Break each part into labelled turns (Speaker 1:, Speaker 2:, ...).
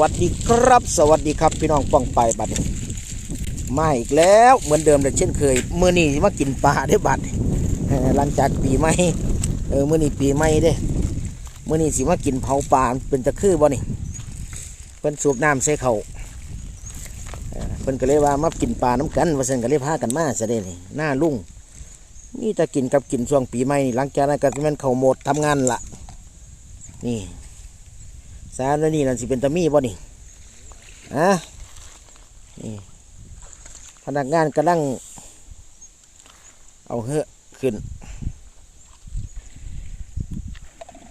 Speaker 1: วัสดีครับ สวัสดีครับ พี่น้องป้องไปบัดมาอีกแล้วเหมือนเดิมเลยเช่นเคยเมื้อนี้มากินปลาได้บัดหลังจากปีใหม่เออมื้อนี้ปีใหม่เด้มื้อนี้สิมากินเผาปลาเป็นตะคือบ่นี่เพิ่นสูบน้ำใส่เขาเออเพิ่นก็เลยว่ามากินปลาน้ำกันว่าซั่นก็เลยพากันมาซะเด้นี่หน้าลุงนี่จะกินกับกินช่วงปีใหม่นี่หลังจากนั้นก็สิแม่นเขาหมดทำงานละนี่ สารแล้วนี่นั่นสิเป็นตะมีบ่นี่อะนี่พนักงานกำลัง เอาเหอะขึ้น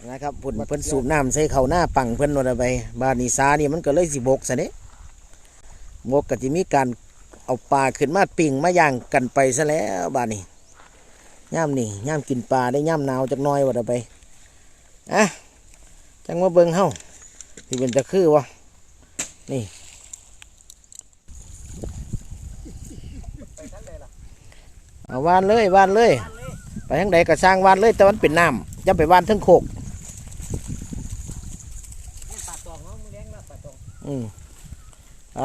Speaker 1: นะครับเพิ่นเพิ่นสูบน้ำใส่เขาหน้าปังเพิ่นวันไป บาดนีสานี่มันก็เลยสิบกซะเด้บกก็จะมีการเอาปลาขึ้นมาปิ่งมาย่างกันไปซะแล้วบาดนี้ย่ามนี่ย่ามกินปลาได้ย่ามหนาวจักหน้อยวันไปอะจังมาเบิ่งเฮา ที่เป็นตะคือวะนี่เอาวานเลยวานเลย ไปทางใดก็สร้างวานเลย แต่มันเป็นน้ำจะไปวานทั้งโคก
Speaker 2: ปลาตอห้องเลี้ยงตัดตอ
Speaker 1: อืมไป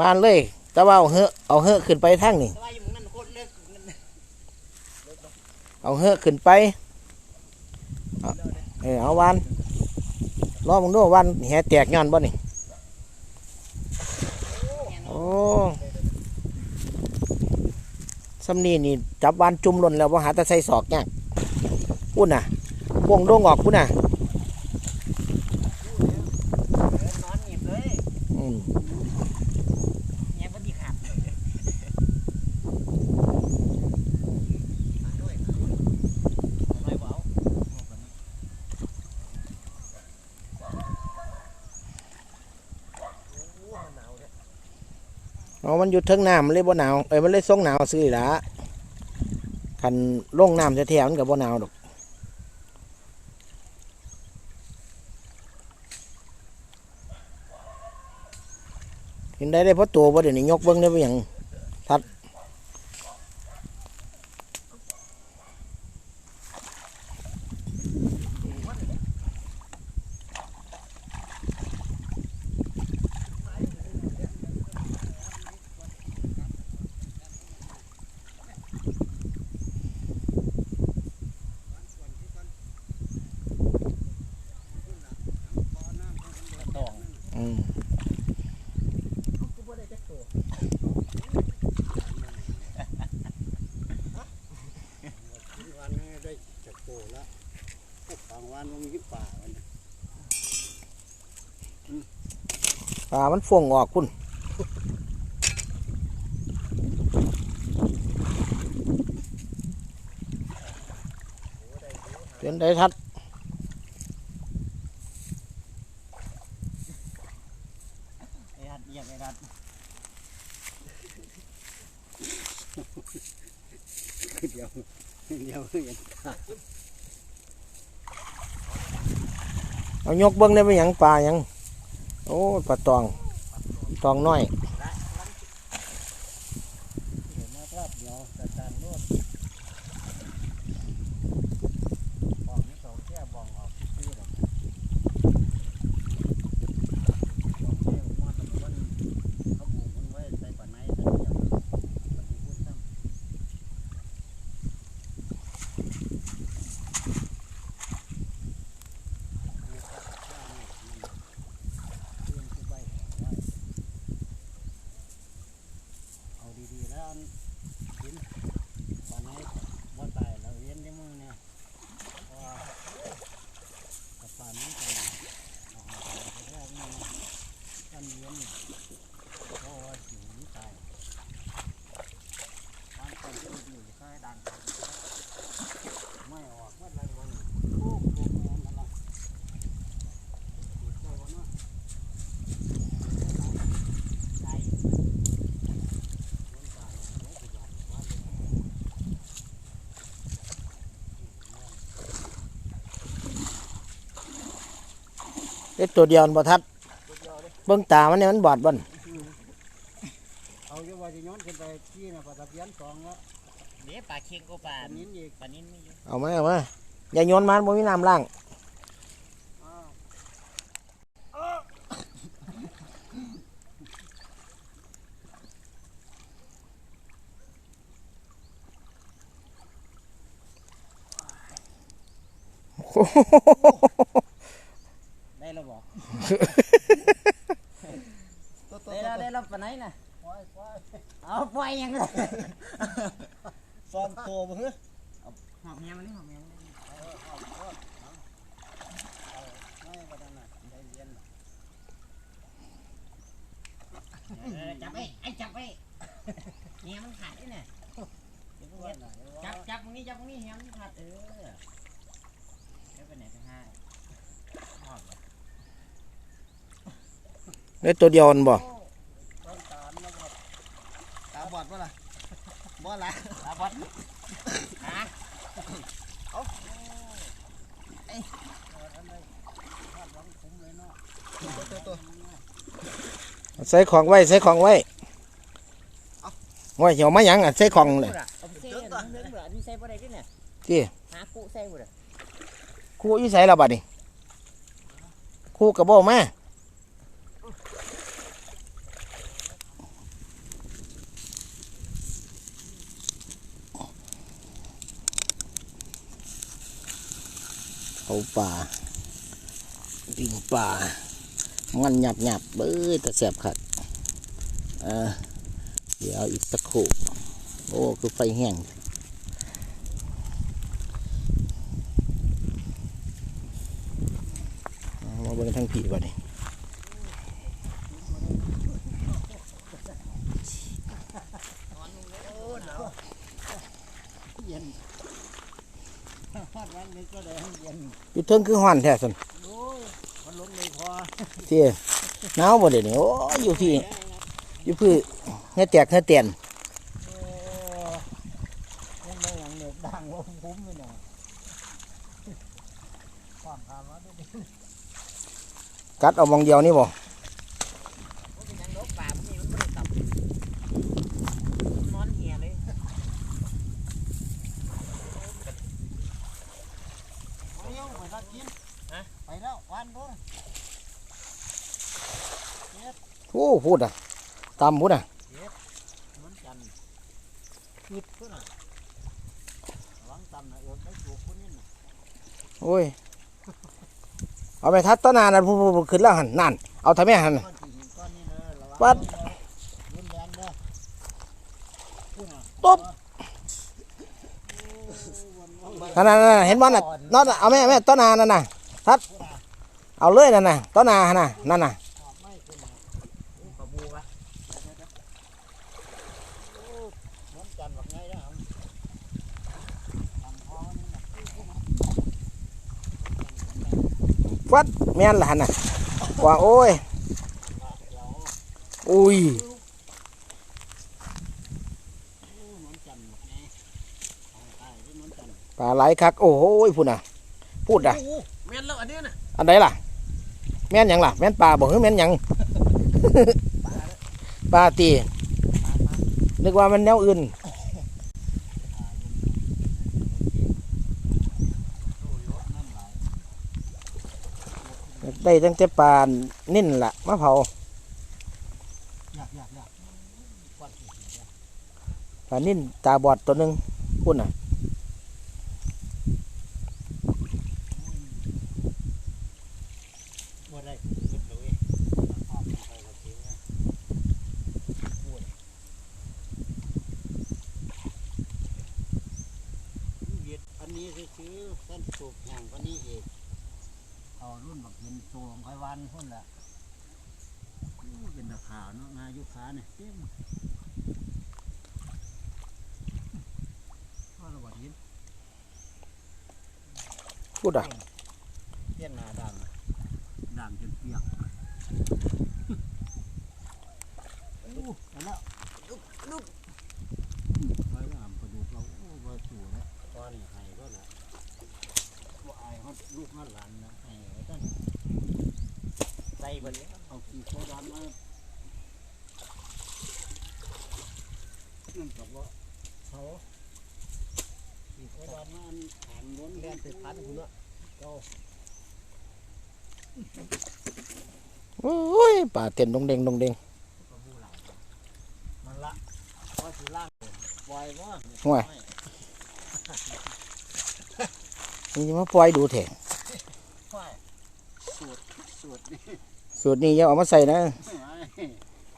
Speaker 1: วานเลยแต่ว่าเอาเหอะเอาเหอะขึ้นไปทางนี่
Speaker 2: แต่ว่าอยู่มึงนั่นโคตรเลิกนั่น
Speaker 1: เอาเหอะขึ้นไป เออเอาวันรอมึงดูวันแหแตกงอนบ่นี่โอ้สำนีนี่จับวันจุ่มหล่นแล้วว่าหาแต่ใส่ศอกเนี่ยพูดน่ะวงโดงออกพูดน่ะ
Speaker 2: เออนอนหยิบเลย
Speaker 1: อืม
Speaker 2: เนี่ยพอดีขาดด้วยน้อยเบา
Speaker 1: เอยู่เทิงน้ำมันเลยบ่หนาวเอ้ยมันเลยส่งหนาวซื้อละคันลงน้ำแถวมันกับบ่หนาวดอกเห็นได้ได้เพราะตัวบ่เดี๋ยวนี้ยกเบิ้งได้ไปอย่างทัดอืม
Speaker 3: วันนี้ได้จักโตแล้วบางวันมันมีป่าวันนี้
Speaker 1: ปลามันฟงออกคุณเป็นได้ทัด
Speaker 2: ไอ้รัดเรียกไอ้รัด
Speaker 3: เดียวเดียวเห็น
Speaker 1: เอา ยกเบิ้งได้ไปหยังปลาหยัง โอ้ปลาตอง ตองน้อย
Speaker 3: อ็ดตัวเดียวบ่ทัด
Speaker 1: เบื้องตามันเนี่ยมันบอดบ่น
Speaker 3: เอาอยู่ว่าย้อนขึ้นไปที่นะปลาเพียนสองแล้ว
Speaker 2: เดี๋ยวปลาเค็งก็ปลา
Speaker 3: นิ้นอีก
Speaker 2: ปลานิ้นไม่เยอะ
Speaker 1: เอาไหมเอาไหมอย่าโยนมันบ่มีน้ำล่าง
Speaker 2: โอ้ แล้วบอก
Speaker 3: ตัวตัว
Speaker 2: ได้แล้วได้แล้วปานไหนน่ะ
Speaker 3: ปล่อยปล่อย
Speaker 2: เอาปล่อยยังเลย
Speaker 3: ซ้อมตัวบ่เฮ้ย
Speaker 2: หอมยังมันนี่หอมยัง
Speaker 3: ไม่ก็ได้นะใจเย็น
Speaker 2: จับไอ้ไอ้จับไอ้เฮียมันขาดด้วยเนี่ย
Speaker 3: เพื่อนน่ะ
Speaker 2: จับจับตรงนี้จับตรงนี้เฮียมันขาดเออไม่ไปไหนไปห้าหอด
Speaker 1: ได้ตัวเดียวนั่นบ่
Speaker 3: ต้องตามแล้วก็ตาบอดบ่ล่ะบ่ล่ะ
Speaker 2: ลาบอสฮะ
Speaker 3: อันใดคาดหวังคุ้มเลยเนาะตัวตัวตัว
Speaker 1: ใส่ของไว้ใส่ของไว้ไว้เหี่ยวมาหยังอะใส่ของเลย
Speaker 2: เอาไปเซ่เรื่องเรื่องเหรอนี่ใส่บ่ได้ด้วยเนี่ย
Speaker 1: ที่
Speaker 2: หากูใส่บ่ได้
Speaker 1: ครูอยู่ไสล่ะบัดนี้ครูก็บ่มา เอาป่าวิ่งป่า มันหยับหยับเบ้ยแต่แสบขัดเออเดี๋ยวอีกสักครู่โอ้ คือไฟแห้งมาเบิ่งทั้งผีก่อนนี่
Speaker 3: เย็นคาดหวังนี่ก็ได้ให้เย็น
Speaker 1: อยู่เทิงคือห้อนแท้สัน
Speaker 3: โอ้ยมันลงในคอ
Speaker 1: เที่หนาวบ่เดี๋ยวนี้โอ้ยอยู่พี่อยู่พี่เงี้ยแตกเงี้ยเตียน
Speaker 3: โอ้ยังไม่หลังเน็ตดังว่าคุ้มเลยเนาะความคาดว่าได้
Speaker 1: กัดเอามองเดียวนี่บ่
Speaker 2: มันเป็นยังลกป่ามันนี่มันบ่ได้ตับนอนเหียเลย
Speaker 3: เอาเร็วไปรักกินไปแล้ววันด้วย
Speaker 1: โอ้ พูดอะตำพูดอะ
Speaker 3: มันจันทร์คิดพุ่นน่ะหวังตำนะเอิบไม่ถูกคนนี้น่ะ
Speaker 1: โอ้ย เอาไปทัดต้นนานนั่นพูดพูดขึ้นแล้วหันนั่น เอาทำไมหัน
Speaker 3: ก้อนที่หินก้อนนี้เลยระวัง
Speaker 1: ปัด
Speaker 3: รุนแรงเด้อพุ่นน่ะ
Speaker 1: ตุ๊บ
Speaker 3: โอ้วัน
Speaker 1: นั่นนั่นนั่นเห็นบ่น่ะนั่นน่ะเอาแม่แม่ต้นนานั่นน่ะทัด เอาเลยนั่นน่ะต้นนาน่ะนั่นน่ะ
Speaker 3: ออกไม่ขึ้นน่ะ
Speaker 2: กระบูวะ
Speaker 3: โอ้มันจันทร์แบบไงนะทำพอนี่น่ะ
Speaker 1: ฟัดแม่นละหันน่ะว่าโอ้ย
Speaker 3: เดี๋ยว
Speaker 1: อุ้ย
Speaker 3: โอ้มันจันทร์แบบไงเอาตายที่มันจันทร์
Speaker 1: ปลาไหลคักโอ้โหพูดน่ะ พูดอะ
Speaker 2: โอ้แม่นแล้วอันนี้น่ะ
Speaker 1: อันใดล่ะ แม่นหยังล่ะ แม่นปลาบอกคือแม่นหยังปลาตีนึกว่ามันแนวอื่น ได้ตั้งแต่ปลานิ่นล่ะมะเผา
Speaker 3: อยากอยากอยากวัดสิ
Speaker 1: ปลานิ่นตาบอดตัวหนึ่งพูดน่ะ
Speaker 3: บ่ได้คิดเลยภาพมันไปก็จริงนะพูดเวียดอันนี้ซื้อๆต้นสูบแห่งกว่านี้อีกเอา รุ่นบักเห็นตัวของไขวันพุ่นละอู้เป็นตะขาวเนาะนายุขาเนี่ยเต็มว่าระบาดหิน
Speaker 1: พูดอะ
Speaker 3: เตี้ยนหนาดำดำจนเปียกอู้ไปแล้วลุกลุกไปแล้วอ่ำกระดูกเราโอ้ว่าจู่นะตอนนี้ให้ก็นะว่าอายฮอดลูกฮอดหลานนะให้ไว้ตั้ง
Speaker 2: ใส่ เบิดเลย
Speaker 3: เอาขี้โซดามานั่นกับว่าเขาขี้โซดามาอันหางล้น
Speaker 2: แล่นไปพันหุ่นเนาะ
Speaker 3: เจ้า
Speaker 1: โอ้ยปลาเต้นดงเด้งดงเด้ง
Speaker 3: มันละว่าสิล่างปล่อยว่า
Speaker 1: ห่วยนี่จะมาปล่อยดูเถอะ
Speaker 3: สูตรนี่
Speaker 1: สูตรนี้อย่าเอามาใส่นะ
Speaker 3: ไม่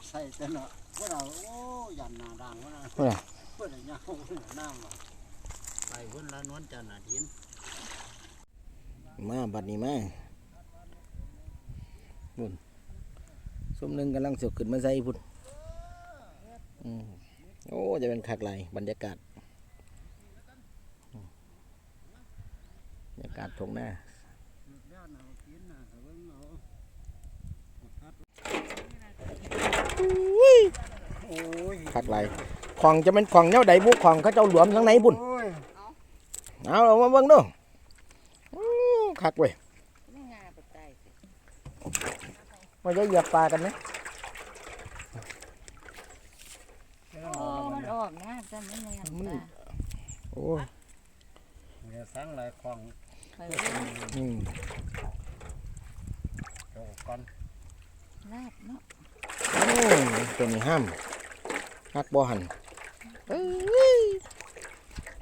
Speaker 3: ใส่แต่เนาะพวกเราโอ้ยันหนาดังวะนะ
Speaker 1: ว่า
Speaker 3: เพื่อนเนี่ยเพื่อนน้ำว่ะไปเพื่อนละนวลจันทร์อาทิตย์
Speaker 1: มาบัดนี้มาบุญส้มหนึ่งกำลังเสียวขึ้นมาใส่พุ่นอืมโอ้จะเป็นคักไหลายบรรยากาศอืมบรรยากาศทงหน้า
Speaker 3: ย่านเอากินนะเอาเบิ่งเอาโอ้ย
Speaker 1: คักไหลายของจะเป็นของเน่าใดบุของเขาเจ้าหลวมทั้งไหนบุญ
Speaker 3: โอ้ย
Speaker 1: เอาเรามาเบิ่งดูอู้คักเว้ย
Speaker 2: ไม่งาปตายสิ
Speaker 1: มาจะเหยียบปลากันไหม
Speaker 2: โอ้มันออกนะจำไม่แน่นจ้ะ
Speaker 1: โอ้ย
Speaker 3: เดี๋ยวสั่งหลายของ
Speaker 2: คอยเล่น
Speaker 1: อืม
Speaker 3: โจก่อน
Speaker 2: ลาบเนาะ
Speaker 1: โอ้ย ตัวนี้ห้ามคักบ่หันเอ้ย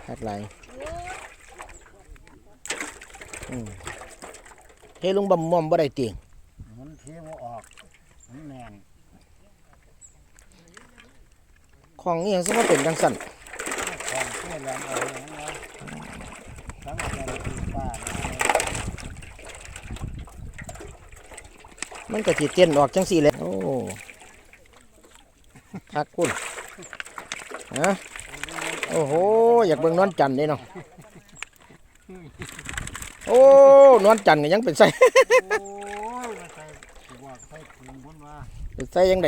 Speaker 1: คักไหลายอืมเฮ้ลุงบำมอมบ่ได้ติง
Speaker 3: มันเที่ยวออกมันแน่น
Speaker 1: ของนี่ยังสมเป็นจังสั่น
Speaker 3: ของเที่ยวแรงเอาอย่างนั้นสั่งอะไรกินป้า
Speaker 1: มันก็สิเต้นออกจังสี่แหละ โอ้คักคุณฮะโอ้โห อยากเบิ่งนวลจันทร์เด้เนาะโอ้นวลจันทร์ก็ยังเป็นไส้
Speaker 3: โอ้ยมาใส่หัวใส่ถุงบนว่า
Speaker 1: เป็นไส้ยังไง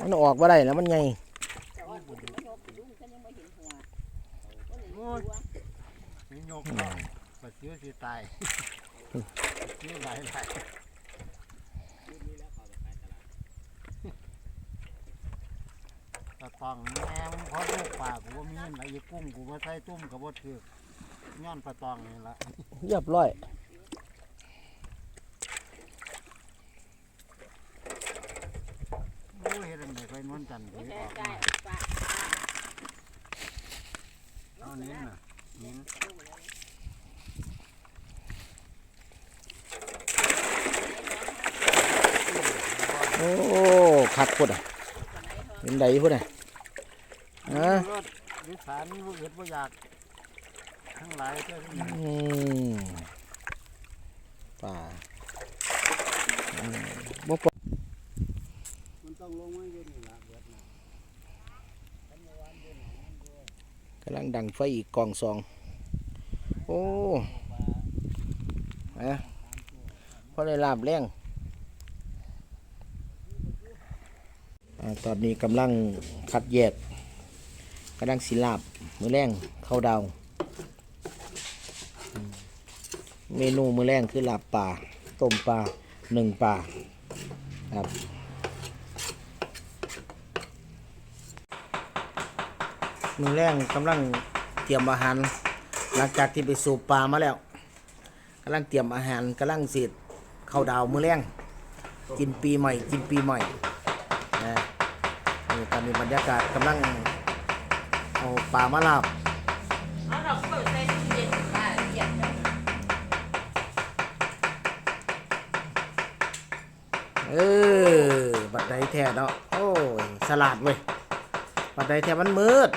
Speaker 1: มันออกมาได้แล้วมันไง
Speaker 3: โอ้ยนี่ยกเนาะปะจิ้วสิตายจิ้วหลายหลาย ตะตองแม่มึงพอลูกปากกูว่ามีไหนอีกุ้งกูว่าใส่ตุ้มกับว่าถือกย้อนปะตองนี่ละ
Speaker 1: เรียบร้อย
Speaker 3: โอ้ยเฮ็ดจังได๋ไปนวลจันทร์ดีออกมาเอานิ้นน่ะนิ้น
Speaker 1: โอ้คักพุ่นอะ เป็นไดพุ่นอะฮะ
Speaker 3: รถดิสานบ่อึดบ่อยาก ทั้งหลายเจ้าที่
Speaker 1: อืมป่าอืมบ่ปล่อย
Speaker 3: มันต้องลงมาอยู่นี่ล่ะเบิดน่ะ
Speaker 1: กำลังดังไฟอีกกองซอง โอ้ฮะพอได้ลาบแรงอ่า ตอนนี้กำลังคัดแยกกำลังสิลาบมือแรงเข้าดาวเมนูมือแรงคือลาบป่าต้มปลาหนึ่งปลาครับมือแรงกำลังเตรียมอาหาร หลังจากที่ไปสูบปลามาแล้วกำลังเตรียมอาหารกำลังเสร็จเข้าดาวมือแรงกินปีใหม่ กินปีใหม่ ตอนนี้บรรยากาศกำลังเอาปลามาลาบ
Speaker 2: เอาดอกเปิดใส่ตู้เย็นป้าเกียดจัง
Speaker 1: เออบัดใดแท้เนาะโอ้ยสลัดเว้ยบัดใดแท้มันมืด